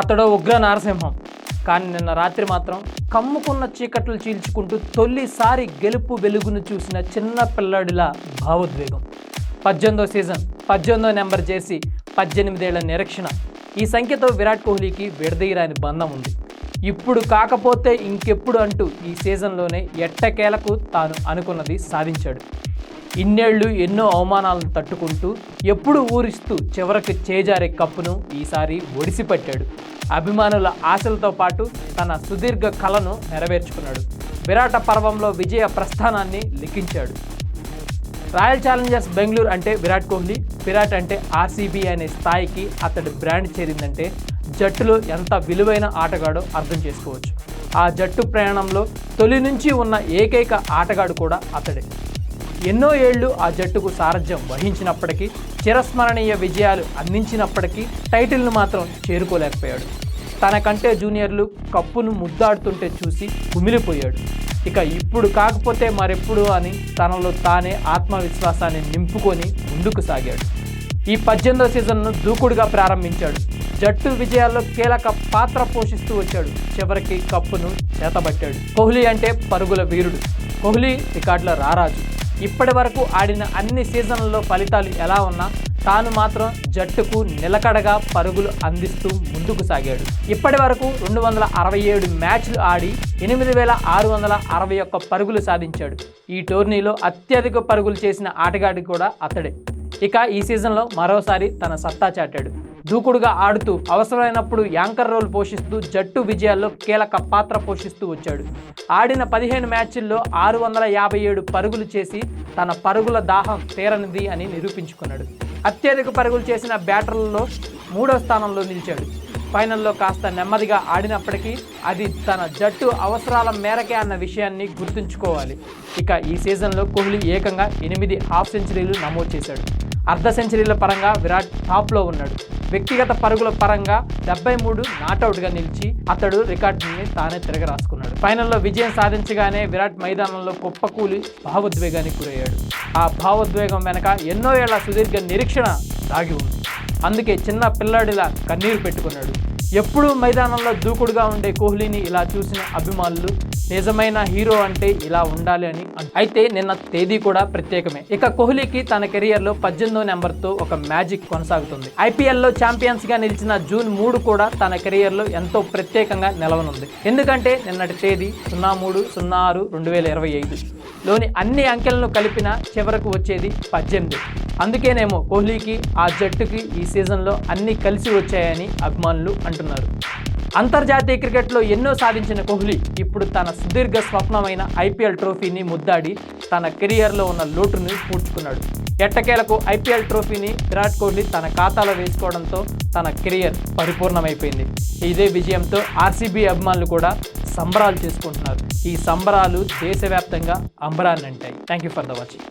అతడు ఉగ్ర నారసింహం. కానీ నిన్న రాత్రి మాత్రం కమ్ముకున్న చీకట్లు చీల్చుకుంటూ తొలిసారి గెలుపు వెలుగును చూసిన చిన్న పిల్లాడిలా భావోద్వేగం. పద్దెనిమిదో సీజన్ పద్దెనిమిదో నెంబర్ చేసి పద్దెనిమిదేళ్ళ నిరీక్షణ. ఈ సంఖ్యతో విరాట్ కోహ్లీకి విడదీయరాని బంధం ఉంది. ఇప్పుడు కాకపోతే ఇంకెప్పుడు అంటూ ఈ సీజన్లోనే ఎట్టకేలకు తాను అనుకున్నది సాధించాడు. ఇన్నేళ్ళు ఎన్నో అవమానాలను తట్టుకుంటూ ఎప్పుడు ఊరిస్తూ చివరకు చేజారే కప్పును ఈసారి ఒడిసిపట్టాడు. అభిమానుల ఆశలతో పాటు తన సుదీర్ఘ కళను నెరవేర్చుకున్నాడు. విరాట పర్వంలో విజయ ప్రస్థానాన్ని లిఖించాడు. రాయల్ ఛాలెంజర్స్ బెంగళూరు అంటే విరాట్ కోహ్లీ విరాట్ అంటే ఆర్సీబీ అనే స్థాయికి అతడి బ్రాండ్ చేరిందంటే జట్టులో ఎంత విలువైన ఆటగాడో అర్థం చేసుకోవచ్చు. ఆ జట్టు ప్రయాణంలో తొలి నుంచి ఉన్న ఏకైక ఆటగాడు కూడా అతడే. ఎన్నో ఏళ్ళు ఆ జట్టుకు సారథ్యం వహించినప్పటికీ చిరస్మరణీయ విజయాలు అందించినప్పటికీ టైటిల్ను మాత్రం చేరుకోలేకపోయాడు. తనకంటే జూనియర్లు కప్పును ముద్దాడుతుంటే చూసి కుమిలిపోయాడు. ఇక ఇప్పుడు కాకపోతే మరెప్పుడు అని తనలో తానే ఆత్మవిశ్వాసాన్ని నింపుకొని ముందుకు సాగాడు. ఈ పద్దెనిమిదో సీజన్ను దూకుడుగా ప్రారంభించాడు. జట్టు విజయాల్లో కీలక పాత్ర పోషిస్తూ వచ్చాడు. చివరికి కప్పును చేతబట్టాడు. కోహ్లీ అంటే పరుగుల వీరుడు. కోహ్లీ రికార్డుల రారాజు. ఇప్పటి వరకు ఆడిన అన్ని సీజన్లలో ఫలితాలు ఎలా ఉన్నా తాను మాత్రం జట్టుకు నిలకడగా పరుగులు అందిస్తూ ముందుకు సాగాడు. ఇప్పటి వరకు రెండు వందల అరవై ఏడు మ్యాచ్లు ఆడి ఎనిమిది వేల ఆరు వందల అరవై ఒక్క పరుగులు సాధించాడు. ఈ టోర్నీలో అత్యధిక పరుగులు చేసిన ఆటగాడి కూడా అతడే. ఇక ఈ సీజన్లో మరోసారి తన సత్తా చాటాడు. దూకుడుగా ఆడుతూ అవసరమైనప్పుడు యాంకర్ రోల్ పోషిస్తూ జట్టు విజయాల్లో కీలక పాత్ర పోషిస్తూ వచ్చాడు. ఆడిన పదిహేను మ్యాచ్ల్లో ఆరు వందల యాభై ఏడు పరుగులు చేసి తన పరుగుల దాహం తీరనిది అని నిరూపించుకున్నాడు. అత్యధిక పరుగులు చేసిన బ్యాటర్లలో మూడో స్థానంలో నిలిచాడు. ఫైనల్లో కాస్త నెమ్మదిగా ఆడినప్పటికీ అది తన జట్టు అవసరాల మేరకే అన్న విషయాన్ని గుర్తుంచుకోవాలి. ఇక ఈ సీజన్లో కోహ్లీ ఏకంగా ఎనిమిది హాఫ్ సెంచరీలు నమోదు చేశాడు. అర్ధ సెంచరీల పరంగా విరాట్ టాప్లో ఉన్నాడు. వ్యక్తిగత పరుగుల పరంగా డెబ్బై మూడు నాట్అవుట్గా నిలిచి అతడు రికార్డుని తానే తిరగరాసుకున్నాడు. ఫైనల్లో విజయం సాధించగానే విరాట్ మైదానంలో కుప్పకూలి భావోద్వేగానికి గురయ్యాడు. ఆ భావోద్వేగం వెనక ఎన్నో ఏళ్ళ సుదీర్ఘ నిరీక్షణ దాగి ఉంది. అందుకే చిన్న పిల్లాడిలా కన్నీరు పెట్టుకున్నాడు. ఎప్పుడూ మైదానంలో దూకుడుగా ఉండే కోహ్లీని ఇలా చూసిన అభిమానులు నిజమైన హీరో అంటే ఇలా ఉండాలి అని అయితే నిన్న తేదీ కూడా ప్రత్యేకమే. ఇక కోహ్లీకి తన కెరియర్లో పద్దెనిమిదో నెంబర్తో ఒక మ్యాజిక్ కొనసాగుతుంది. ఐపీఎల్లో ఛాంపియన్స్గా నిలిచిన జూన్ మూడు కూడా తన కెరియర్లో ఎంతో ప్రత్యేకంగా నిలవనుంది. ఎందుకంటే నిన్నటి తేదీ సున్నా మూడు సున్నా ఆరు రెండు వేల ఇరవై ఐదు లోని అన్ని అంకెలను కలిపిన చివరకు వచ్చేది పద్దెనిమిది. అందుకేనేమో కోహ్లీకి ఆ జట్టుకి ఈ సీజన్లో అన్నీ కలిసి వచ్చాయని అభిమానులు అంటున్నారు. అంతర్జాతీయ క్రికెట్లో ఎన్నో సాధించిన కోహ్లీ ఇప్పుడు తన సుదీర్ఘ స్వప్నమైన ఐపీఎల్ ట్రోఫీని ముద్దాడి తన కెరియర్లో ఉన్న లోటును పూడ్చుకున్నాడు. ఎట్టకేలకు ఐపీఎల్ ట్రోఫీని విరాట్ కోహ్లీ తన ఖాతాలో వేసుకోవడంతో తన కెరియర్ పరిపూర్ణమైపోయింది. ఇదే విజయంతో ఆర్సీబీ అభిమానులు కూడా సంబరాలు చేసుకుంటున్నారు. ఈ సంబరాలు దేశవ్యాప్తంగా అంబరాన్ని అంటాయి thank you for the watching.